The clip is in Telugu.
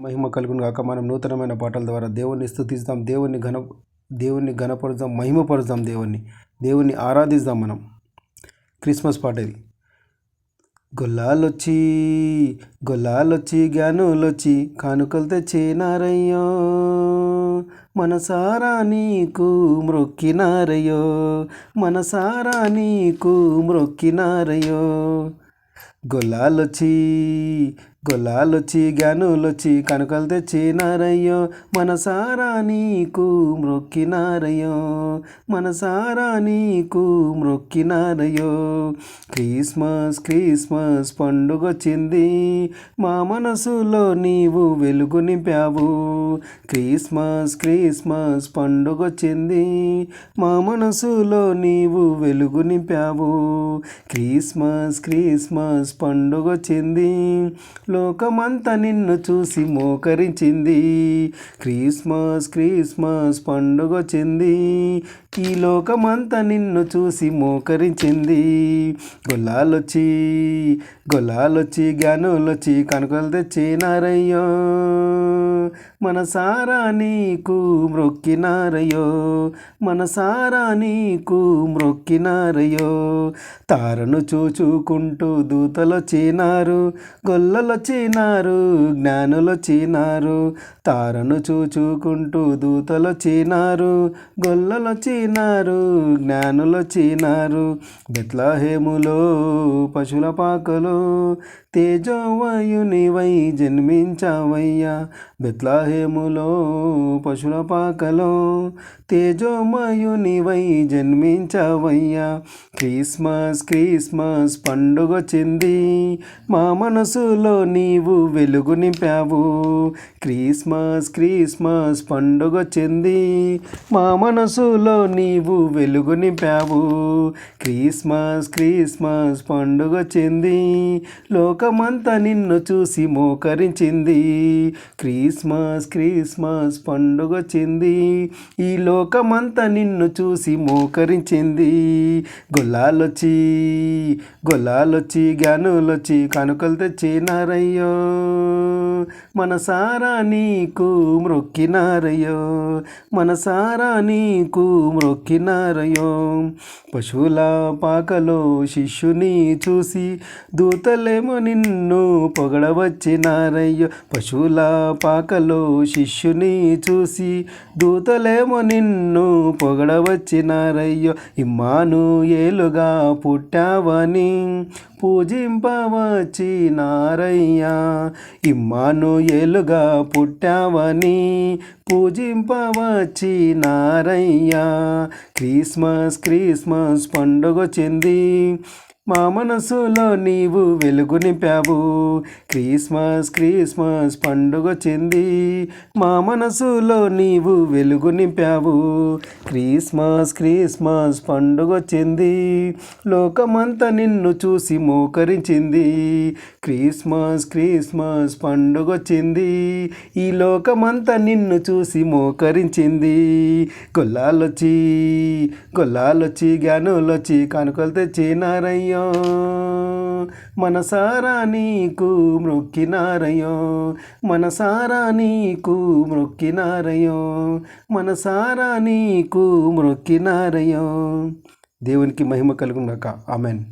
మహిమ కలుగును కాక మనం నూతనమైన పాటల ద్వారా దేవుణ్ణి స్థుతిస్తాం దేవుణ్ణి ఘన దేవుణ్ణి ఘనపరుద్దాం మహిమపరుద్దాం దేవుణ్ణి దేవుణ్ణి ఆరాధిస్తాం మనం. క్రిస్మస్ పాట ఇది. గొల్లాలొచ్చి గొల్లాలొచ్చి జ్ఞానులొచ్చి కానుకలు తెచ్చినారయ్యో మనసారా నీకు మ్రొక్కినారయ్యో మనసారా నీకు మ్రొక్కినారయ్యో గొల్లాలొచ్చి గులాలొచ్చి గనులొచ్చి కనుకలు తెచ్చినారయ్యో మనసారా నీకు మ్రొక్కినారయ్యో మనసారా నీకు మ్రొక్కినారయ్యో. క్రిస్మస్ క్రిస్మస్ పండుగొచ్చింది మా మనసులో నీవు వెలుగు నింపావు. క్రిస్మస్ క్రిస్మస్ పండుగొచ్చింది మా మనసులో నీవు వెలుగు నింపావు. క్రిస్మస్ క్రిస్మస్ పండుగొచ్చింది లోకమంతా నిన్ను చూసి మోకరించింది. Christmas Christmas పండుగొచ్చింది. ఈ లోకమంతా నిన్ను చూసి మోకరించింది. గొల్లాలొచ్చి గొల్లాలొచ్చి జ్ఞానులొచ్చి కనుకలు తెచ్చినారయ్యో మనసారా నీకు మ్రొక్కినారయో మనసారా నీకు మ్రొక్కినారయో. తారను చూచుకుంటూ దూతలొచ్చినారు గొల్లలొచ్చినారు జ్ఞానులొచ్చినారు తారను చూచుకుంటూ దూతలొచ్చినారు గొల్లలొచ్చినారు చేనారు. బెత్లహేములో పశుల పాకలో తేజోవాయునివై జన్మించావయ్యా. బెత్లాహేములో పశుల పాకలో తేజోమయునివై జన్మించావయ్యా. క్రిస్మస్ క్రిస్మస్ పండుగొచ్చింది మా మనసులో నీవు వెలుగు నింపావు. క్రిస్మస్ క్రిస్మస్ పండుగొచ్చింది మా మనసులో నీవు వెలుగు నింపావు. క్రిస్మస్ క్రిస్మస్ పండుగొచ్చింది లోకమంతా నిన్ను చూసి మోకరించింది. Christmas Christmas పండుగొచ్చింది. ఈ లోకమంతా నిన్ను చూసి మోకరించింది. గొల్లాలొచ్చి గొల్లాలొచ్చి జ్ఞానులొచ్చి కనుకలు తెచ్చినారయ్యో మనసారా నీకు మ్రొక్కినారయో మనసారా నీకు మ్రొక్కినారయో పశువుల పాకలో శిష్యుని చూసి దూతలేమో నిన్ను పొగడవచ్చినారయ్యో. పశువుల పాకలో శిష్యుని చూసి దూతలేమో నిన్ను పొగడవచ్చినారయ్యో. ఇమ్మాను ఏలుగా పుట్టావని పూజింపవచ్చి నారయ్యా ఇమ్మానుయేలుగా పుట్టావని పూజింపవచ్చినారయ్యా క్రిస్మస్ క్రిస్మస్ పండుగ చెంది మా మనసులో నీవు వెలుగు నింపావు. క్రిస్మస్ క్రిస్మస్ పండుగొచ్చింది మా మనసులో నీవు వెలుగు నింపావు. క్రిస్మస్ క్రిస్మస్ పండుగొచ్చింది లోకమంతా నిన్ను చూసి మోకరించింది. క్రిస్మస్ క్రిస్మస్ పండుగొచ్చింది ఈ లోకమంతా నిన్ను చూసి మోకరించింది. గొల్లాలొచ్చి గొల్లాలొచ్చి జ్ఞానులొచ్చి కానుకలు తెచ్చినారయ్యో మనసారా నీకు మ్రొక్కినారయ్యో మనసారా నీకు మ్రొక్కినారయ్యో మనసారా నీకు మ్రొక్కినారయ్యో దేవునికి మహిమ కలుగునాక ఆమెన్.